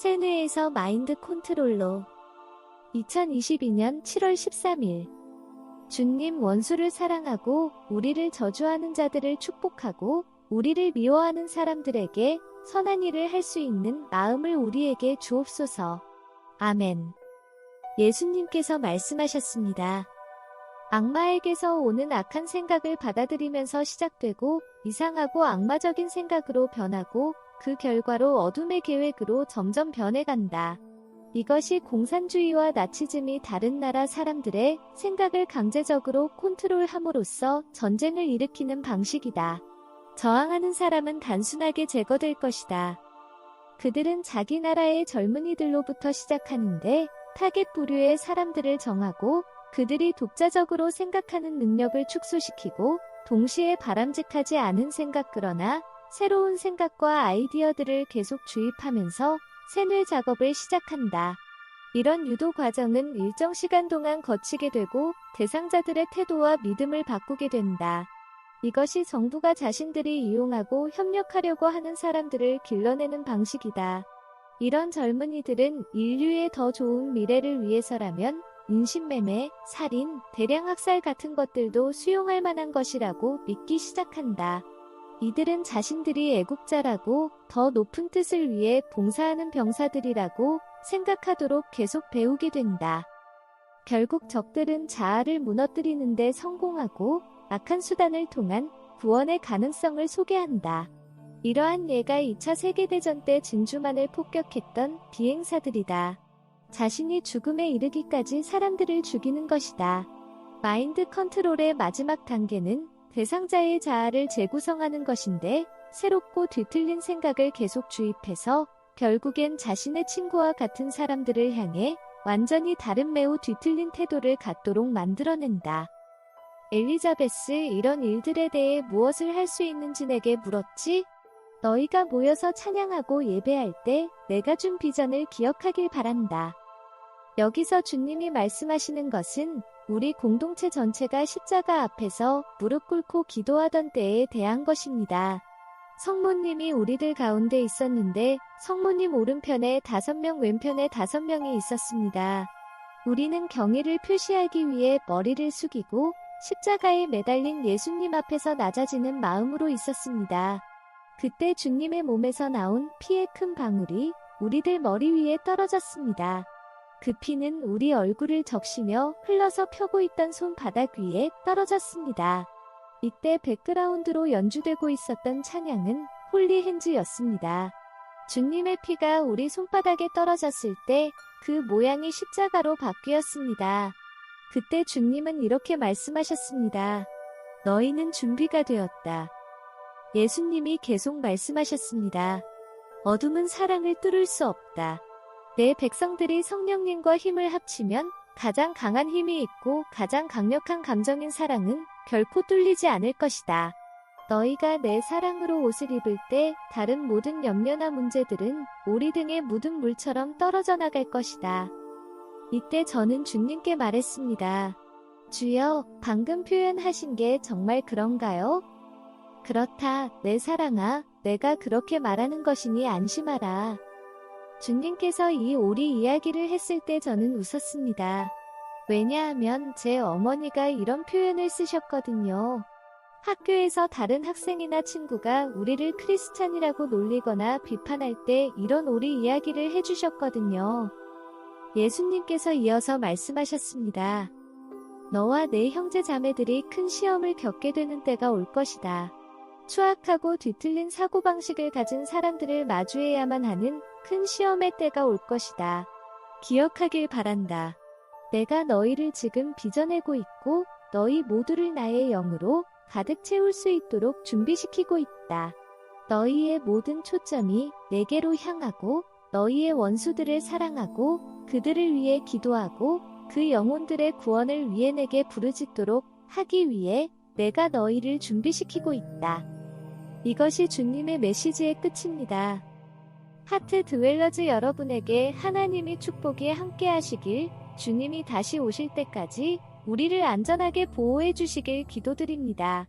세뇌에서 마인드 컨트롤로 2022년 7월 13일 주님 원수를 사랑하고 우리를 저주하는 자들을 축복하고 우리를 미워하는 사람들에게 선한 일을 할 수 있는 마음을 우리에게 주옵소서. 아멘. 예수님께서 말씀하셨습니다. 악마에게서 오는 악한 생각을 받아들이면서 시작되고 이상하고 악마적인 생각으로 변하고 그 결과로 어둠의 계획으로 점점 변해간다. 이것이 공산주의와 나치즘이 다른 나라 사람들의 생각을 강제적으로 컨트롤함으로써 전쟁을 일으키는 방식이다. 저항하는 사람은 단순하게 제거될 것이다. 그들은 자기 나라의 젊은이들로부터 시작하는데 타겟 부류의 사람들을 정하고 그들이 독자적으로 생각하는 능력을 축소시키고 동시에 바람직하지 않은 생각 그러나 새로운 생각과 아이디어들을 계속 주입하면서 세뇌 작업을 시작한다. 이런 유도 과정은 일정 시간 동안 거치게 되고 대상자들의 태도와 믿음을 바꾸게 된다. 이것이 정부가 자신들이 이용하고 협력하려고 하는 사람들을 길러내는 방식이다. 이런 젊은이들은 인류의 더 좋은 미래를 위해서라면 인신매매, 살인, 대량 학살 같은 것들도 수용할 만한 것이라고 믿기 시작한다. 이들은 자신들이 애국자라고 더 높은 뜻을 위해 봉사하는 병사들이라고 생각하도록 계속 배우게 된다. 결국 적들은 자아를 무너뜨리는데 성공하고 악한 수단을 통한 구원의 가능성을 소개한다. 이러한 예가 2차 세계대전 때 진주만을 폭격했던 비행사들이다. 자신이 죽음에 이르기까지 사람들을 죽이는 것이다. 마인드 컨트롤의 마지막 단계는 대상자의 자아를 재구성하는 것인데 새롭고 뒤틀린 생각을 계속 주입해서 결국엔 자신의 친구와 같은 사람들을 향해 완전히 다른 매우 뒤틀린 태도를 갖도록 만들어낸다. 엘리자베스 이런 일들에 대해 무엇을 할 수 있는지 내게 물었지? 너희가 모여서 찬양하고 예배할 때 내가 준 비전을 기억하길 바란다. 여기서 주님이 말씀하시는 것은 우리 공동체 전체가 십자가 앞에서 무릎 꿇고 기도하던 때에 대한 것입니다. 성모님이 우리들 가운데 있었는데 성모님 오른편에 다섯 명 왼편에 다섯 명이 있었습니다. 우리는 경의를 표시하기 위해 머리를 숙이고 십자가에 매달린 예수님 앞에서 낮아지는 마음으로 있었습니다. 그때 주님의 몸에서 나온 피의 큰 방울이 우리들 머리 위에 떨어졌습니다. 그 피는 우리 얼굴을 적시며 흘러서 펴고 있던 손바닥 위에 떨어졌습니다. 이때 백그라운드로 연주되고 있었던 찬양은 홀리 핸즈였습니다. 주님의 피가 우리 손바닥에 떨어졌을 때 그 모양이 십자가로 바뀌었습니다. 그때 주님은 이렇게 말씀하셨습니다. 너희는 준비가 되었다. 예수님이 계속 말씀하셨습니다. 어둠은 사랑을 뚫을 수 없다. 내 백성들이 성령님과 힘을 합치면 가장 강한 힘이 있고 가장 강력한 감정인 사랑은 결코 뚫리지 않을 것이다. 너희가 내 사랑으로 옷을 입을 때 다른 모든 염려나 문제들은 오리 등에 묻은 물처럼 떨어져 나갈 것이다. 이때 저는 주님께 말했습니다. 주여, 방금 표현하신 게 정말 그런가요? 그렇다, 내 사랑아, 내가 그렇게 말하는 것이니 안심하라. 주님께서 이 오리 이야기를 했을 때 저는 웃었습니다. 왜냐하면 제 어머니가 이런 표현을 쓰셨거든요. 학교에서 다른 학생이나 친구가 우리를 크리스찬이라고 놀리거나 비판할 때 이런 오리 이야기를 해주셨거든요. 예수님께서 이어서 말씀하셨습니다. 너와 내 형제 자매들이 큰 시험을 겪게 되는 때가 올 것이다. 추악하고 뒤틀린 사고방식을 가진 사람들을 마주해야만 하는 큰 시험의 때가 올 것이다. 기억하길 바란다. 내가 너희를 지금 빚어내고 있고 너희 모두를 나의 영으로 가득 채울 수 있도록 준비시키고 있다. 너희의 모든 초점이 내게로 향하고 너희의 원수들을 사랑하고 그들을 위해 기도하고 그 영혼들의 구원을 위해 내게 부르짖도록 하기 위해 내가 너희를 준비시키고 있다. 이것이 주님의 메시지의 끝입니다. 하트 드웰러즈 여러분에게 하나님이 축복이 함께 하시길 주님이 다시 오실 때까지 우리를 안전하게 보호해 주시길 기도드립니다.